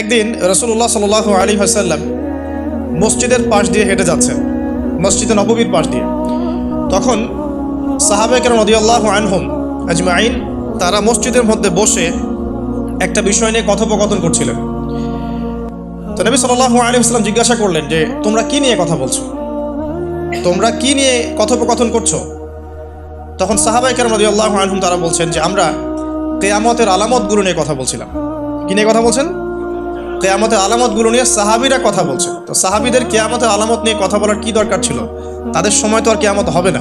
একদিন রসুল্লাহ সাল আলী হাসাল্লাম মসজিদের পাশ দিয়ে হেঁটে যাচ্ছেন, মসজিদে নববীর পাশ দিয়ে। তখন সাহাবেকের নদিয়াল্লাহ আনহুম আজমাইন, তারা মসজিদের মধ্যে বসে একটা বিষয় নিয়ে কথোপকথন করছিলেন। তো নবী সাল্লাহ আলী আসলাম জিজ্ঞাসা করলেন যে, তোমরা কি নিয়ে কথা বলছো? তোমরা কি নিয়ে কথোপকথন করছ? তখন সাহাবাই কেরাম নদী আল্লাহ আনহুম তারা বলছেন যে, আমরা কেয়ামতের আলামতগুলো নিয়ে কথা বলছিলাম। কি নিয়ে কথা বলছেন? কেয়ামতের আলামতগুলো নিয়ে সাহাবিরা কথা বলছে। তো সাহাবিদের কেয়ামতের আলামত নিয়ে কথা বলার কি দরকার ছিল? তাদের সময় তো আর কেয়ামত হবে না।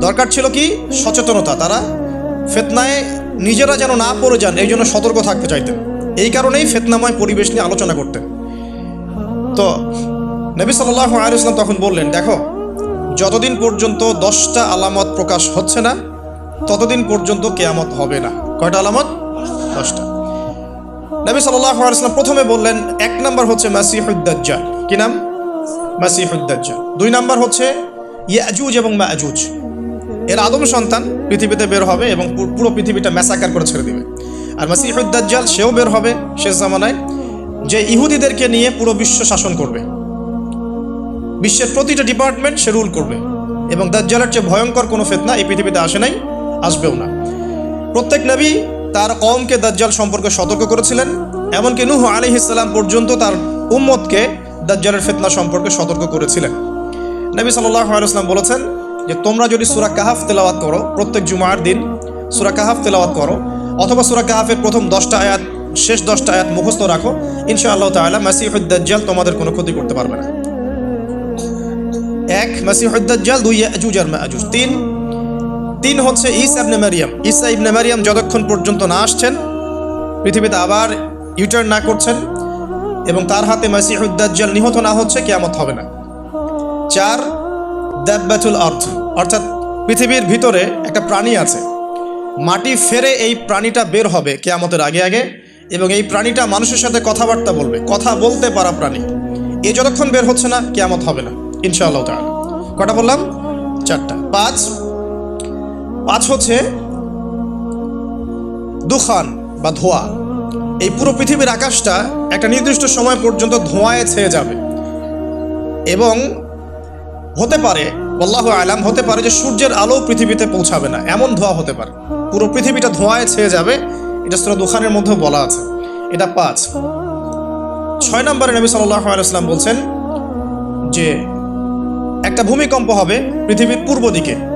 দরকার ছিল কি? সচেতনতা। তারা ফেতনায় নিজেরা যেন না পড়ে যান, এই জন্য সতর্ক থাকতে চাইতেন। এই কারণেই ফেতনাময় পরিবেশ নিয়ে আলোচনা করতেন। তো নবী সাল্লাহ আলিয়াল্লাম তখন বললেন, দেখো, যতদিন পর্যন্ত দশটা আলামত প্রকাশ হচ্ছে না, ততদিন পর্যন্ত কেয়ামত হবে না। কয়টা আলামত? দশটা। নবী আলিয়াল্লাম প্রথমে বললেন, এক নাম্বার হচ্ছে মাসিহুদ্দাজ্জাল কি নাম? মাসিহুদ্দাজ্জাল দুই নাম্বার হচ্ছে ইয়াজুজ এবং মাজুজ। এর আদম সন্তান পৃথিবীতে বের হবে এবং পুরো পৃথিবীটা ম্যাসাকার করে ছেড়ে দিবে। আর মাসিহুদ্দাজ্জাল সেও বের হবে শেষ জামানায়, যে ইহুদিদেরকে নিয়ে পুরো বিশ্ব শাসন করবে। বিশ্বের প্রতিটা ডিপার্টমেন্ট সে রুল করবে। এবং দাজ্জালের চেয়ে ভয়ঙ্কর কোনো ফেতনা এই পৃথিবীতে আসে নাই, আসবেও না। প্রত্যেক নবী তার কমকে দাজ্জাল সম্পর্কে সতর্ক করেছিলেন, এমনকি নুহ আলি ইসলাম পর্যন্ত তার উম্মতকে দাজ্জালের ফেতনা সম্পর্কে সতর্ক করেছিলেন। নবী আলাইসলাম বলেছেন যে, তোমরা যদি সুরা কাহাফ তেলাওয়াত করো প্রত্যেক জুমার দিন, সুরা কাহাফ তেলাওয়াত করো, অথবা সুরা কাহাফের প্রথম দশটা আয়াত, শেষ দশটা আয়াত মুখস্থ রাখো, ইনশাআল্লাহ তাআলা মাসিহুদ্দাজ্জাল তোমাদের কোনো ক্ষতি করতে পারবে না। এক মাসিহুদ্দাজ্জাল দুই, ইয়াজুজ আর তিন তিন হচ্ছে ঈসা ইবনে মারিয়াম। ঈসা ইবনে মারিয়াম যতক্ষণ পর্যন্ত না আসছেন, পৃথিবীতে আবার ইউটার্ন না করছেন এবং তার হাতে মাসিহুদ্দাজ্জাল নিহত না হচ্ছে, কেয়ামত হবে না। চার, দাব্বাতুল অর্থ অর্থাৎ পৃথিবীর ভিতরে একটা প্রাণী আছে। মাটি ফেরে এই প্রাণীটা বের হবে কেয়ামতের আগে আগে এবং এই প্রাণীটা মানুষের সাথে কথাবার্তা বলবে। কথা বলতে পারা প্রাণী। এ যতক্ষণ বের হচ্ছে না, কেয়ামত হবে না, ইনশাআল্লাহ তাআলা। কটা বললাম? চারটা। পাঁচ পাঁচ হচ্ছে দুখান বা ধোয়া। এই পুরো পৃথিবীর আকাশটা একটা নির্দিষ্ট সময় পর্যন্ত ধোঁয়ায় ছেয়ে যাবে। এবং হতে পারে বল্লাহ আলাম, হতে পারে যে সূর্যের আলো পৃথিবীতে পৌঁছাবে না। এমন ধোঁয়া হতে পারে। পুরো পৃথিবীটা ধোঁয়ায় ছেয়ে যাবে। এটা সুরা দুখানের মধ্যে বলা আছে। এটা পাঁচ। ছয় নম্বরে নবী আলাইসলাম বলছেন যে, একটা ভূমিকম্প হবে পৃথিবীর পূর্ব দিকে।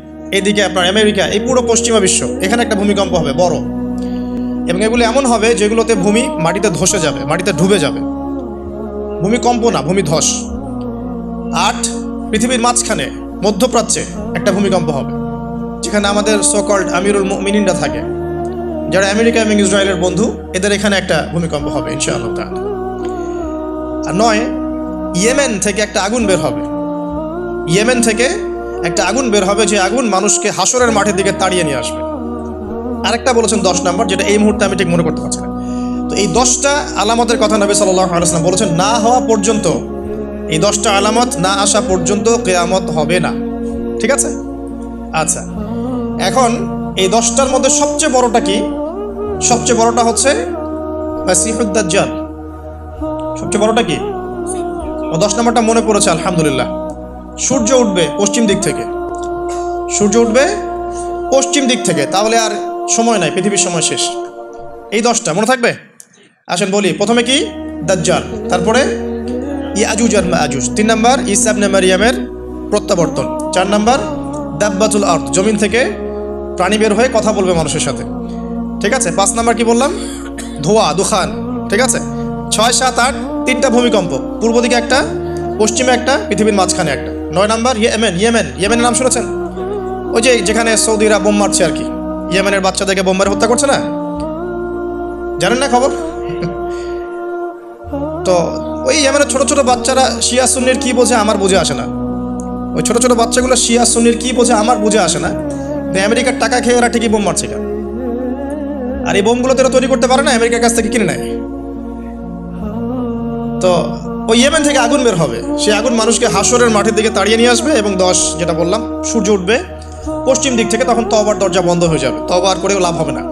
এইদিকে আপনার আমেরিকা, এই পুরো পশ্চিমা বিশ্ব, এখানে একটা ভূমিকম্প হবে, বড়। এবং এগুলো এমন হবে যেগুলোতে ভূমি মাটিতে ধসে যাবে, মাটিতে ডুবে যাবে। ভূমিকম্প না, ভূমি ধস। আট পৃথিবীর মাঝখানে, মধ্যপ্রাচ্যে একটা ভূমিকম্প হবে, যেখানে আমাদের সোকল্ড আমিরুল মিনিনরা থাকে, যারা আমেরিকা এবং ইসরায়েলের বন্ধু, এদের এখানে একটা ভূমিকম্প হবে, ইনশাআল্লাহ আর নয়, ইয়েমেন থেকে একটা আগুন বের হবে। ইয়েমেন থেকে একটা আগুন বের হবে যে আগুন মানুষকে হাসরের মাঠের দিকে তাড়িয়ে নিয়ে আসবে। আরেকটা বলেছেন দশ নম্বর, যেটা এই মুহূর্তে আমি ঠিক মনে করতে পারছি না। তো এই দশটা আলামতের কথা নবী আলাইসলাম বলেছেন, না হওয়া পর্যন্ত, এই দশটা আলামত না আসা পর্যন্ত কেয়ামত হবে না। ঠিক আছে? আচ্ছা এখন এই দশটার মধ্যে সবচেয়ে বড়টা কি? সবচেয়ে বড়টা হচ্ছে সবচেয়ে বড়টা কি? ও দশ নম্বরটা মনে পড়েছে, আলহামদুলিল্লাহ। সূর্য উঠবে পশ্চিম দিক থেকে। সূর্য উঠবে পশ্চিম দিক থেকে। তাহলে আর সময় নাই, পৃথিবীর সময় শেষ। এই দশটা, মনে থাকবে? আসেন বলি, প্রথমে কি? দাজ্জাল, তারপরে ইয়াজুজ আর মাজুজ তিন নম্বর ইসাবনে মারিয়ামের প্রত্যাবর্তন। চার নম্বর, দাব্বাতুল আর্থ জমিন থেকে প্রাণী বের হয়ে কথা বলবে মানুষের সাথে। ঠিক আছে? পাঁচ নাম্বার কি বললাম? ধোয়া, দুখান। ঠিক আছে? ছয়, সাত, আট, তিনটা ভূমিকম্প। পূর্ব দিকে একটা, পশ্চিমে একটা, পৃথিবীর মাঝখানে একটা। নয় নাম্বার, ইয়েমেন ইয়েমেন, ইয়েমেনের নাম শুনেছেন? ওই যে যেখানে সৌদিরা বোম মারছে আর কি। ইয়েমেনের বাচ্চাদেরকে বোম হত্যা করছে না? জানেন না খবর? তো ওই ইয়েমেনের ছোট ছোট বাচ্চারা শিয়া সুন্নির কী বোঝে আমার বুঝে আসে না। ওই ছোট ছোট বাচ্চাগুলো শিয়া সুন্নির কী বোঝে আমার বুঝে আসে না। আমেরিকার টাকা খেয়ে ওরা ঠিকই বোম মারছে কেন? আর এই বোমগুলো তো তৈরি করতে পারে না, আমেরিকার কাছ থেকে কিনে নেয়। তো ওই ইয়েমেন থেকে আগুন বের হবে। সেই আগুন মানুষকে হাসরের মাঠের দিকে তাড়িয়ে নিয়ে আসবে এবং দশ, যেটা বললাম, সূর্য উঠবে পশ্চিম দিক থেকে, তখন তবার দরজা বন্ধ হয়ে যাবে। তবা আর করেও লাভ হবে না।